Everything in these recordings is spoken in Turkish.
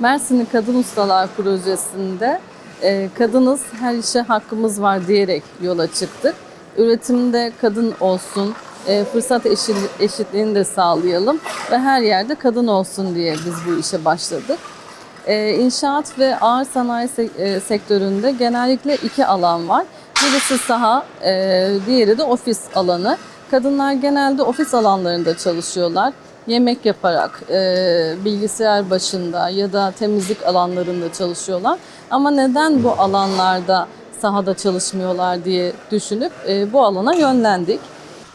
Mersinli Kadın Ustalar Projesi'nde e, kadınız her işe hakkımız var diyerek yola çıktık. Üretimde kadın olsun, e, fırsat eşit, eşitliğini de sağlayalım ve her yerde kadın olsun diye biz bu işe başladık. E, inşaat ve ağır sanayi se- e, sektöründe genellikle iki alan var. Birisi saha, e, diğeri de ofis alanı. Kadınlar genelde ofis alanlarında çalışıyorlar. Yemek yaparak, e, bilgisayar başında ya da temizlik alanlarında çalışıyorlar. Ama neden bu alanlarda sahada çalışmıyorlar diye düşünüp e, bu alana yönlendik.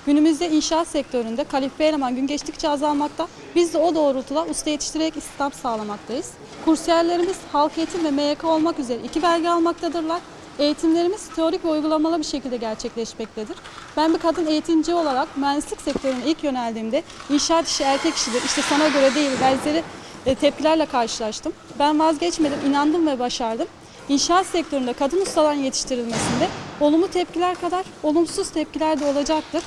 Günümüzde inşaat sektöründe kalifiye eleman gün geçtikçe azalmakta. Biz de o doğrultuda usta yetiştirerek istihdam sağlamaktayız. Kursiyerlerimiz halk eğitim ve MYK olmak üzere iki belge almaktadırlar. Eğitimlerimiz teorik ve uygulamalı bir şekilde gerçekleşmektedir. Ben bir kadın eğitimci olarak mühendislik sektörüne ilk yöneldiğimde inşaat işi erkek işidir, işte sana göre değil benzeri e, tepkilerle karşılaştım. Ben vazgeçmedim, inandım ve başardım. İnşaat sektöründe kadın ustaların yetiştirilmesinde olumlu tepkiler kadar olumsuz tepkiler de olacaktır.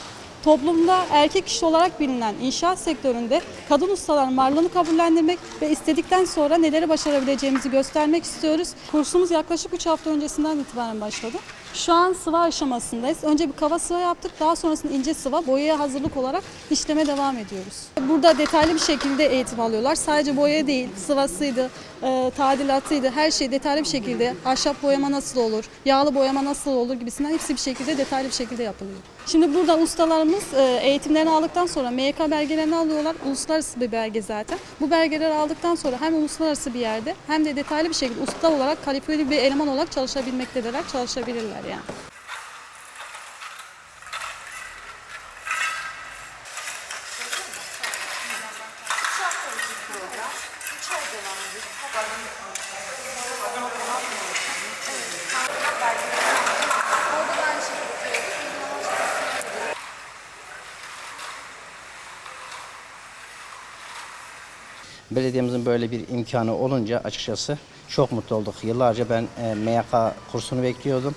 Toplumda erkek iş olarak bilinen inşaat sektöründe kadın ustaların varlığını kabullendirmek ve istedikten sonra neleri başarabileceğimizi göstermek istiyoruz. Kursumuz yaklaşık 3 hafta öncesinden itibaren başladı. Şu an sıva aşamasındayız. Önce bir kava sıva yaptık. Daha sonrasında ince sıva, boyaya hazırlık olarak işleme devam ediyoruz. Burada detaylı bir şekilde eğitim alıyorlar. Sadece boya değil, sıvasıydı, e, tadilatıydı, her şey detaylı bir şekilde. Ahşap boyama nasıl olur, yağlı boyama nasıl olur gibisinden hepsi bir şekilde detaylı bir şekilde yapılıyor. Şimdi burada ustalarımız e, eğitimlerini aldıktan sonra MYK belgelerini alıyorlar. Uluslararası bir belge zaten. Bu belgeleri aldıktan sonra hem uluslararası bir yerde hem de detaylı bir şekilde usta olarak kalifeli bir eleman olarak çalışabilmektedirler, çalışabilirler yani. Belediyemizin böyle bir imkanı olunca açıkçası çok mutlu olduk. Yıllarca ben e, MYK kursunu bekliyordum.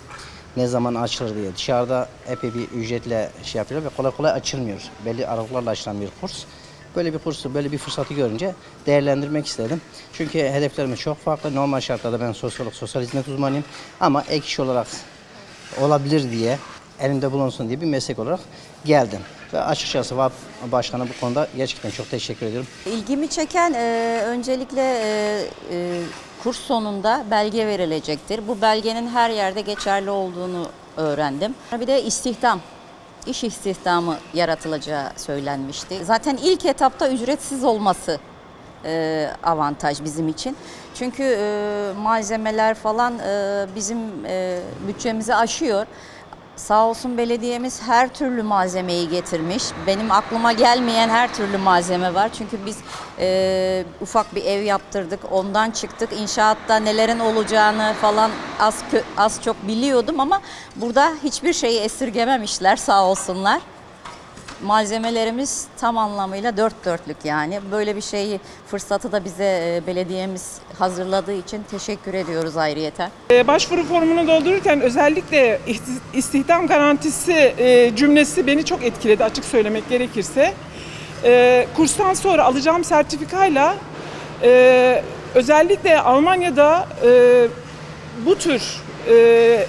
Ne zaman açılır diye. Dışarıda epey bir ücretle şey yapıyorlar ve kolay kolay açılmıyor. Belli aralıklarla açılan bir kurs. Böyle bir kursu, böyle bir fırsatı görünce değerlendirmek istedim. Çünkü hedeflerimiz çok farklı. Normal şartlarda ben sosyolog, sosyal hizmet uzmanıyım. Ama ek iş olarak olabilir diye, elimde bulunsun diye bir meslek olarak geldim. Ve açıkçası VAP Başkanı bu konuda gerçekten çok teşekkür ediyorum. İlgimi çeken e, öncelikle e, e, kurs sonunda belge verilecektir. Bu belgenin her yerde geçerli olduğunu öğrendim. Bir de istihdam, iş istihdamı yaratılacağı söylenmişti. Zaten ilk etapta ücretsiz olması e, avantaj bizim için. Çünkü e, malzemeler falan e, bizim e, bütçemizi aşıyor. Sağ olsun belediyemiz her türlü malzemeyi getirmiş. Benim aklıma gelmeyen her türlü malzeme var. Çünkü biz e, ufak bir ev yaptırdık, ondan çıktık. İnşaatta nelerin olacağını falan az az çok biliyordum ama burada hiçbir şeyi esirgememişler sağ olsunlar. Malzemelerimiz tam anlamıyla dört dörtlük yani. Böyle bir şeyi fırsatı da bize e, belediyemiz hazırladığı için teşekkür ediyoruz ayrıyeten. Ee, Başvuru formunu doldururken özellikle istihdam garantisi e, cümlesi beni çok etkiledi açık söylemek gerekirse. Kurstan sonra alacağım sertifikayla e, özellikle Almanya'da e, bu tür e,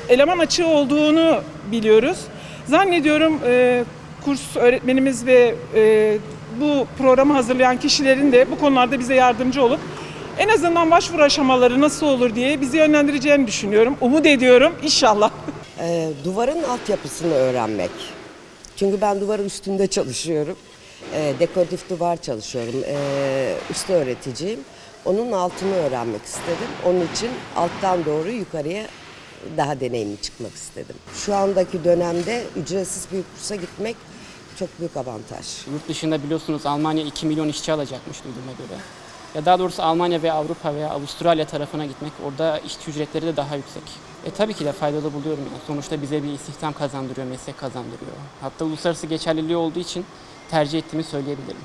eleman açığı olduğunu biliyoruz. Zannediyorum e, kurs öğretmenimiz ve e, bu programı hazırlayan kişilerin de bu konularda bize yardımcı olup en azından başvuru aşamaları nasıl olur diye bizi yönlendireceğini düşünüyorum. Umut ediyorum inşallah. Ee, duvarın altyapısını öğrenmek. Çünkü ben duvarın üstünde çalışıyorum. Ee, dekoratif duvar çalışıyorum. Ee, usta öğreticiyim. Onun altını öğrenmek istedim. Onun için alttan doğru yukarıya daha deneyimli çıkmak istedim. Şu andaki dönemde ücretsiz bir kursa gitmek çok büyük avantaj. Yurt dışında biliyorsunuz Almanya 2 milyon işçi alacakmış duyduğuma göre. Ya daha doğrusu Almanya veya Avrupa veya Avustralya tarafına gitmek orada işçi ücretleri de daha yüksek. E tabii ki de faydalı buluyorum yani. Sonuçta bize bir istihdam kazandırıyor, meslek kazandırıyor. Hatta uluslararası geçerliliği olduğu için tercih ettiğimi söyleyebilirim.